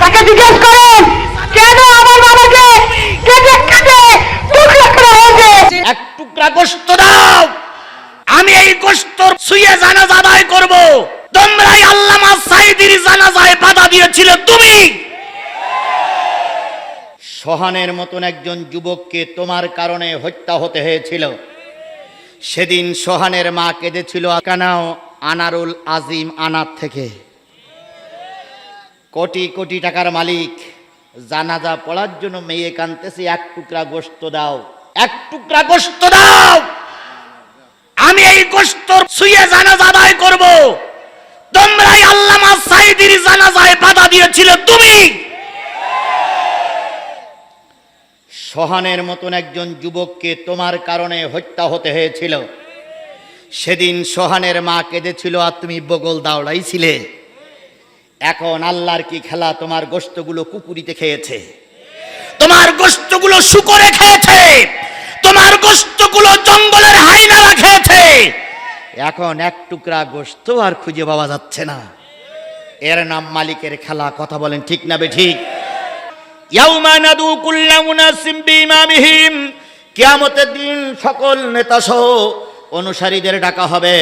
তাকে জিজ্ঞেস করেন কেন আমার বাবাকে কেটে কেটে টুকরা করা হয়েছে? এক টুকরা গোস্ত দাও আমি এই গোস্ত শুয়ে জানাজা আদায় করব। তোমরাই আল্লামা সাইদির জানাজায় বাধা দিয়েছিল তুমি। সোহানের মতন একজন যুবককে তোমার কারণে হত্যা হতে হয়েছিল। সেদিন সোহানের মা কেঁদেছিল কানাও আনারুল আজিম আনার থেকে। কোটি কোটি টাকার মালিক। জানাজা পড়ার জন্য মেয়ে কানতেছে এক টুকরা গোস্ত দাও। এক টুকরা গোস্ত দাও! আমি এই গোস্ত শুয়ে জানাজা আদায় করব। তোমরাই আল্লামা সাইদির জানাজায় বাধা দিয়েছিল, তুমি! সোহানের মতন একজন যুবককে তোমার কারণে হত্যা হতে হয়েছিল। সেদিন সোহানের মা কেঁদেছিল, আর তুমি বগল দাওড়াইছিলে। এখন আল্লাহর কি খেলা? তোমার গোস্তগুলো কুকুরিতে খেয়েছে। তোমার গোস্তগুলো শুকরে খেয়েছে। তোমার গোস্তগুলো জঙ্গলের হাইনারা খেয়েছে। এখন এক টুকরা গোস্ত আর খুঁজে পাওয়া যাচ্ছে না। এর নাম মালিকের খেলা। কথা বলেন ঠিক না বে ঠিক? কিয়ামতের দিন সকল নেতা সহ অনুসারীদের ডাকা হবে।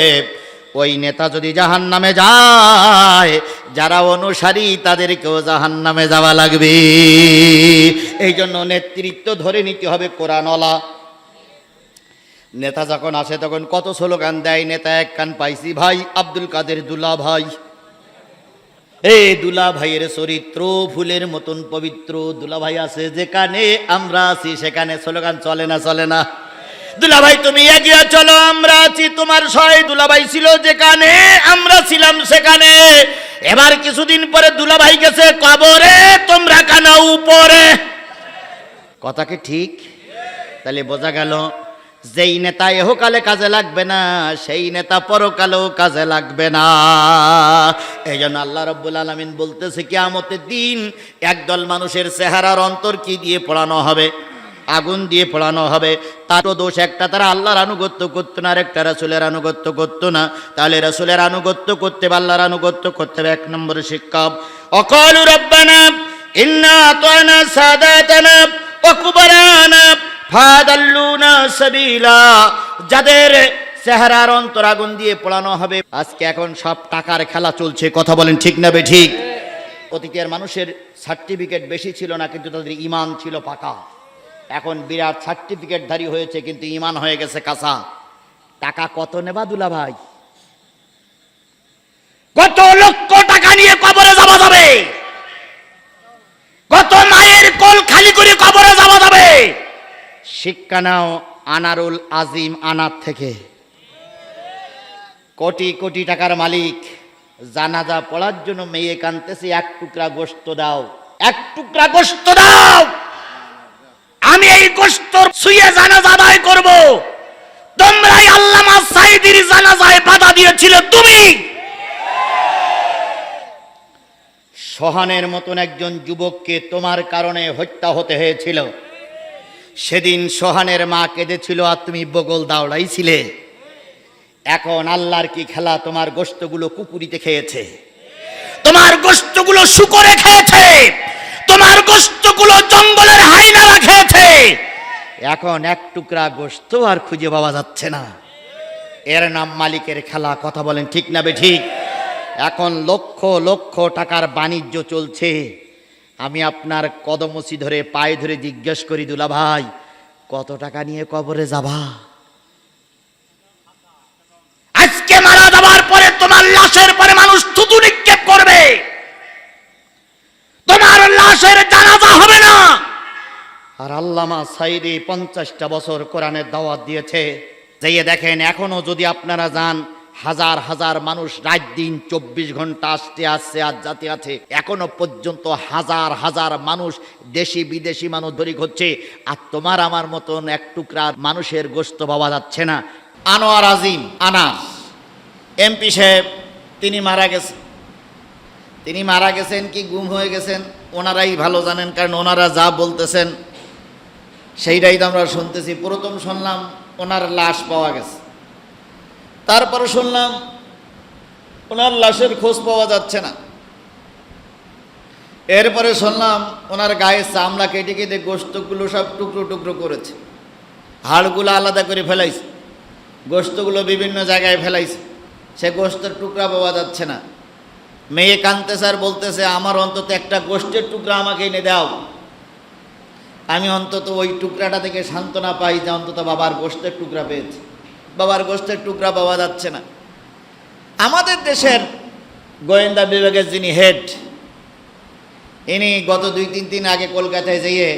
ওই নেতা যদি জাহান নামে যায়, যারা অনুসারী তাদেরকেও জাহান নামে যাওয়া লাগবে। এই জন্য নেতৃত্ব ধরে নিতে হবে কোরআনওয়ালা। নেতা যখন আসে তখন কত স্লোগান দেয়, নেতা এক কান পাইছি ভাই, আব্দুল কাদের দুলা ভাই এই দুলা ভাইয়ের চরিত্র ফুলের মতন পবিত্র দুলা ভাই আছে যেখানে আমরা আছি, সেখানে স্লোগান চলে না চলে না। দুলা ভাই তুমি এগিয়ে চলো, আমরা আছি তোমার সহায় দুলাভাই ছিল যেখানে, আমরা ছিলাম সেখানে। এবার কিছুদিন পরে দুলাভাই গেছে কবরে, তোমরা কানা উপরে। কথা কি ঠিক? তাহলে বোঝা গেল, যেই নেতা এহকালে কাজে লাগবে না, সেই নেতা পরকালেও কাজে লাগবে না। এই জন্য আল্লাহ রব্বুল আলমিন বলতেছে, কিয়ামতের দিন একদল মানুষের চেহারার অন্তর কি দিয়ে পড়ানো হবে? আগুন দিয়ে পড়ানো হবে। তার দোষ একটা, তারা আল্লাহর আনুগত্য করতো না, আর একটা রাসুলের আনুগত্য করতো না। তাহলে রাসুলের আনুগত্য করতে হবে, আল্লাহর আনুগত্য করতে হবে এক নম্বরে শিক্ষা অকলু রব্বানা, ইন্না আতানা সাদাতানা, ওয়া ফাদাল্লুনা সাবিলা। যাদের চেহারার অন্তর আগুন দিয়ে পোড়ানো হবে। আজকে এখন সব টাকার খেলা চলছে, কথা বলেন ঠিক না বে ঠিক? অতীতের মানুষের সার্টিফিকেট বেশি ছিল না, কিন্তু তাদের ইমান ছিল পাকা। এখন বিরাট সার্টিফিকেটধারী হয়েছে, কিন্তু ইমান হয়ে গেছে কাঁচা। টাকা কত নেবা দুলা ভাই? কত লক্ষ টাকা নিয়ে কবরে যাওয়া যাবে? কত মায়ের কোল খালি করে কবরে যাওয়া যাবে? শিক্ষা নাও আনারুল আজিম আনার থেকে। কোটি কোটি টাকার মালিক, জানাজা পড়ার জন্য মেয়ে কানতেছে, এক টুকরা গোস্ত দাও। এক টুকরা গোস্ত দাও! আমি এই গোস্ত শুয়ে জানাজা আদায় করব। তোমরাই আল্লামা সাইদির জানাজায় বাধা দিয়েছিল তুমি। সোহানের মতন একজন যুবককে তোমার কারণে হত্যা হতে হয়েছিল। সেদিন সোহানের মা কেঁদেছিল আর তুমি বগল দাওড়াইছিলে এখন আল্লাহর কি খেলা? তোমার গোস্তগুলো কুকুরিতে খেয়েছে। তোমার গোস্তগুলো শুকরে খেয়েছে। তোমার গোস্তগুলো জঙ্গলের এখন এক টুকরা গোস্ত আর খুঁজে পাওয়া যাচ্ছে না। এর নাম মালিকের খেলা, কথা বলেন ঠিক না বে ঠিক? এখন লক্ষ লক্ষ টাকার বাণিজ্য চলছে। আমি আপনার কদমসি ধরে, পায়ে ধরে জিজ্ঞেস করি দুলা ভাই কত টাকা নিয়ে কবরে যাবা? আজকে মারা যাবার পরে তোমার লাশের পরে মানুষ থুতু নিক্ষেপ করবে। তোমার লাশের আর আল্লামা সাইদি পঞ্চাশটা বছর কোরআনের দাওয়াত দিয়েছে। যাইয়ে দেখেন, এখনও যদি আপনারা যান, হাজার হাজার মানুষ রাত দিন চব্বিশ ঘণ্টা আসতে আসছে আর জাতি আছে, এখনও পর্যন্ত হাজার হাজার মানুষ দেশি বিদেশি মানুষ ধরি হচ্ছে, আর তোমার আমার মতন এক টুকরা মানুষের গোস্ত পাওয়া যাচ্ছে না। আনোয়ার আজিম, আনাস, এমপি সাহেব, তিনি মারা গেছেন তিনি মারা গেছেন কি, গুম হয়ে গেছেন? ওনারাই ভালো জানেন, কারণ ওনারা যা বলতেছেন সেইটাই তো আমরা শুনতেছি। প্রথম শুনলাম ওনার লাশ পাওয়া গেছে। তারপরে শুনলাম ওনার লাশের খোঁজ পাওয়া যাচ্ছে না। এরপরে শুনলাম ওনার গায়ে চামড়া কেটে কেটে গোস্তগুলো সব টুকরো টুকরো করেছে। হাড়গুলো আলাদা করে ফেলাইছে। গোস্তগুলো বিভিন্ন জায়গায় ফেলাইছে। সে গোস্তের টুকরা পাওয়া যাচ্ছে না। মেয়ে কানতে স্যার বলতেছে, আমার অন্তত একটা গোষ্ঠের টুকরা আমাকে এনে দাও। আমি অন্তত ওই টুকরাটা থেকে সান্ত্বনা পাই যে অন্তত বাবার গোষ্ঠের টুকরা পেয়েছে। বাবার গোষ্ঠের টুকরা পাওয়া যাচ্ছে না। আমাদের দেশের গোয়েন্দা বিভাগের যিনি হেড, ইনি গত দুই তিন দিন আগে কলকাতায় যেয়ে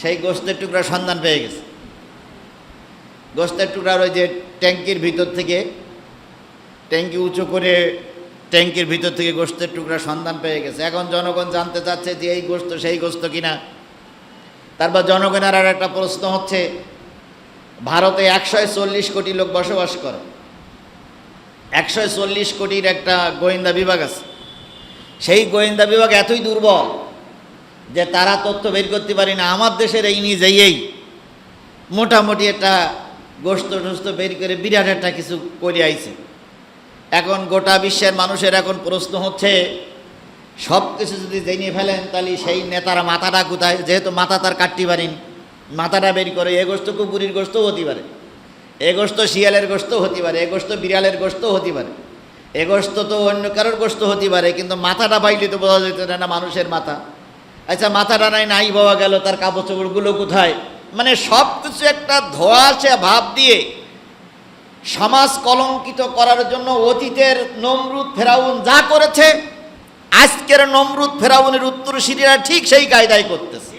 সেই গোস্তের টুকরা সন্ধান পেয়ে গেছে। গোস্তের টুকরার ওই যে ট্যাঙ্কির ভিতর থেকে, ট্যাঙ্কি উঁচু করে ট্যাঙ্কির ভিতর থেকে গোস্তের টুকরা সন্ধান পেয়ে গেছে। এখন জনগণ জানতে চাচ্ছে যে এই গোস্ত সেই গোস্ত কিনা। তারপর জনগণের আর একটা প্রশ্ন হচ্ছে, ভারতে একশো চল্লিশ কোটি লোক বসবাস করে। একশো চল্লিশ কোটির একটা গোয়েন্দা বিভাগ আছে। সেই গোয়েন্দা বিভাগ এতই দুর্বল যে তারা তথ্য বের করতে পারে না। আমার দেশের এই নিজেই মোটামুটি একটা গোস্ত টোস্ত বের করে বিরাট একটা কিছু করে আইছে। এখন গোটা বিশ্বের মানুষের এখন প্রশ্ন হচ্ছে সব কিছু যদি জেনে ফেলেন, তাহলে সেই নেতার মাথাটা কোথায়? যেহেতু মাথা তার কাটতে পারেন। মাথাটা বের করে, এ গোস্ত কুকুরির গোস্তও হতে পারে। এ গোস্ত শিয়ালের গোস্ত হতে পারে, এ গোস্ত বিড়ালের গোস্ত হতে পারে। এ গোস্ত তো অন্য কারোর গোস্ত হতে পারে, কিন্তু মাথাটা পাইলে তো বোঝা যেত না মানুষের মাথা। আচ্ছা মাথাটা নাই নাই পাওয়া গেল, তার কাপড় চোপড়গুলো কোথায়? মানে সব কিছু একটা ধোয়াশে ভাব দিয়ে সমাজ কলঙ্কিত করার জন্য অতীতের নমরুদ ফেরাউন যা করেছে আজকের নমরুদ ফেরাউনের উত্তর সিরিয়া ঠিক সেই কায়দায় করতেছে।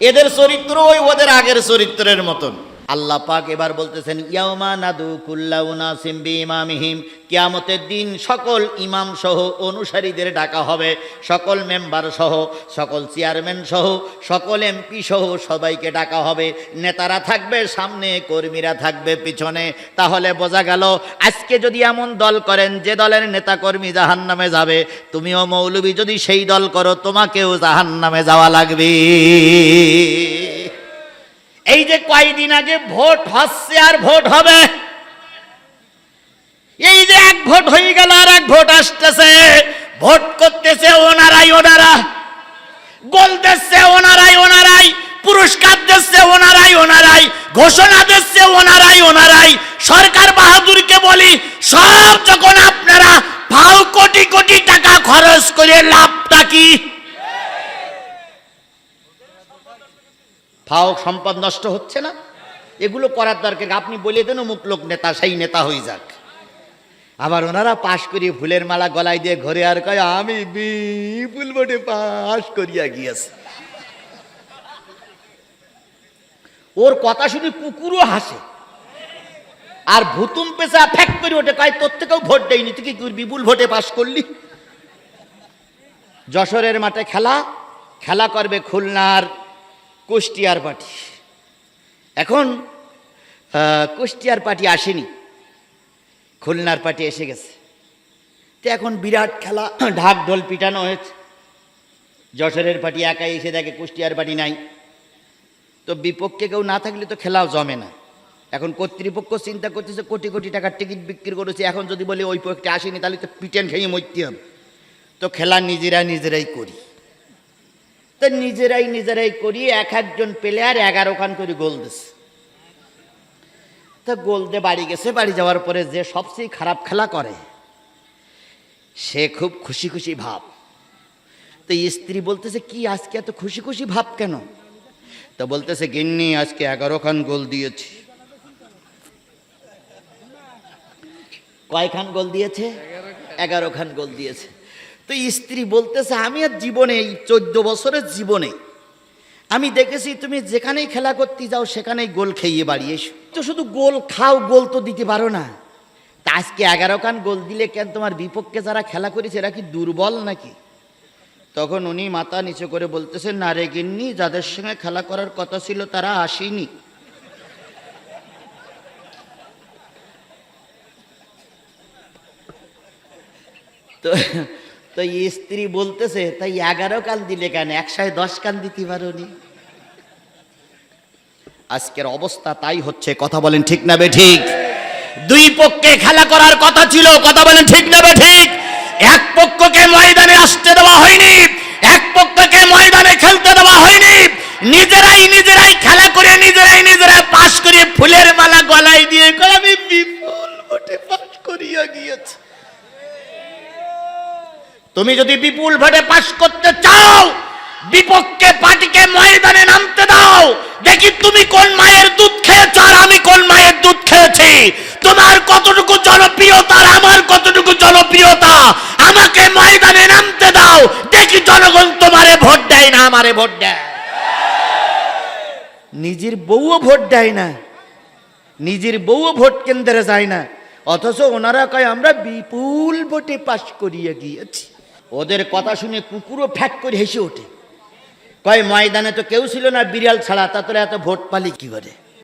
এদের চরিত্র ওই ওদের আগের চরিত্রের মতন। আল্লাহ পাক এবার বলতেছেন, ইয়াউমা নাদু কুল্লাউনা সিম্বি ইমামিহিম কিয়ামতের দিন সকল ইমাম সহ অনুসারীদের ডাকা হবে, সকল মেম্বার সহ, সকল চেয়ারম্যান সহ, সকল এমপি সহ সবাইকে ডাকা হবে, নেতারা থাকবে, সামনে কর্মীরা থাকবে পিছনে। তাহলে বোঝা গেল, আজকে যদি এমন দল করেন, যে দলের নেতা কর্মী জাহান নামে যাবে, তুমিও মৌলবী যদি সেই দল করো, তোমাকেও জাহান নামে যাওয়া লাগবে। এই যে কয়দিন আগে ভোট হচ্ছে আর ভোট হবে? এই যে এক ভোট হয়ে গেল আর এক ভোট আসতেছে ভোট করতেছে ওনারাই ওনারা গোল দিচ্ছে ওনারাই ওনারাই পুরস্কার দিচ্ছে ওনারাই ওনারাই ঘোষণা দিচ্ছে ওনারাই ওনারাই সরকার বাহাদুরকে বলি সব যখন আপনারা ফাও কোটি কোটি টাকা খরচ করে লাভটা কি ফাও সম্পদ নষ্ট হচ্ছে না। এগুলো করার দরকার। আপনি বলে দেন, অমুক লোক নেতা, সেই নেতা হয়ে যাক। আবার ওনারা পাশ করিয়ে ফুলের মালা গলায় দিয়ে ঘরে আর কয়, আমি বিপুল ভোটে পাশ করিয়া গিয়েছি। ওর কথা শুনে কুকুরও হাসে। আর ভুতুম পেশা ফ্যাক করে ওঠে, কয়, তোর থেকেও ভোট দেয়নি তুই কি বিপুল ভোটে পাশ করলি? যশোরের মাঠে খেলা খেলা করবে খুলনার কুষ্টিয়ার পার্টি এখন কুষ্টিয়ার পার্টি আসেনি। খুলনার পার্টি এসে গেছে। তো এখন বিরাট খেলা, ঢাক ঢোল পিটানো হয়েছে। যশোরের পার্টি একাই এসে দেখে কুষ্টিয়ার পার্টি নাই। তো বিপক্ষে কেউ না থাকলে তো খেলাও জমে না। এখন কর্তৃপক্ষ চিন্তা করতেছে, কোটি কোটি টাকার টিকিট বিক্রি করেছে। এখন যদি বলি ওই পক্ষে আসেনি, তাহলে তো পিটেন খেয়ে মরতে হবে। তো খেলা নিজেরা নিজেরাই করি। তো নিজেরাই নিজেরাই করি, এক একজন প্লেয়ার এগারো খান করে গোল দিছে। তো গোল দিয়ে বাড়ি গেছে, বাড়ি যাওয়ার পরে যে সবচেয়ে খারাপ খেলা করে, সে খুব খুশি খুশি ভাব। তো স্ত্রী বলতেছে, কি আজকে এত খুশি খুশি ভাব কেন? তো বলতেছে, গিন্নি, আজকে এগারো খান গোল দিয়েছি। কয়খান গোল দিয়েছে? এগারো খান গোল দিয়েছে। তো স্ত্রী বলতেছে, আমি আর জীবনে, এই চোদ্দ বছরের জীবনে, আমি দেখেছি তুমি যেখানেই খেলা করতে যাও, সেখানেই গোল খেয়ে বাড়ি এসো। তো শুধু গোল খাও, গোল তো দিতে পারো না। তা আজকে এগারো খান গোল দিলে কেন তোমার বিপক্ষে যারা খেলা করেছে, এরা কি দুর্বল নাকি? তখন উনি মাথা নিচু করে বলতেছেন, না রে গিন্নি, যাদের সঙ্গে খেলা করার কথা ছিল, তারা আসেনি। তো তো স্ত্রী বলতেছে, তাই এগারো কান দিলে কেন? একশো দশ কান দিতে পারোনি? আজকের অবস্থা তাই হচ্ছে, কথা বলেন ঠিক না বে ঠিক? দুই পক্ষে খেলা করার কথা ছিল, কথা বলেন ঠিক না বে ঠিক? এক পক্ষকে ময়দানে আসতে দেওয়া হয়নি, এক পক্ষকে ময়দানে খেলতে দেওয়া হয়নি। নিজেরাই নিজেরাই খেলা করে, নিজেরাই নিজেরাই পাশ করে ফুলের মালা গলায় দিয়ে আমি বিপুল ভোটে পাশ করিয়া গিয়েছি। তুমি যদি বিপুল ভোটে পাশ করতে চাও, বিপক্ষে পার্টিকে ময়দানে নামতে দাও। দেখি তুমি কোন মায়ের দুধ খেয়েছ আর আমি কোন মায়ের দুধ খেয়েছি। তোমার কতটুকু জনপ্রিয়তা আর আমার কতটুকু জনপ্রিয়তা? আমাকে ময়দানে নামতে দাও। দেখি জনগণ তোমারে ভোট দেয় না আমারে ভোট দেয়। নিজের বউও ভোট দেয় না। নিজের বউও ভোট কেন্দ্রে যায় না। অথচ ওনারা কয়, আমরা বিপুল ভোটে পাশ করিয়ে গিয়েছি। ওদের কথা শুনে কুকুরও ফ্যাক করে হেসে ওঠে। কয়, ময়দানে তো কেউ ছিল না বিড়াল ছাড়া, তা তোরা এত ভোট পালি কি করে?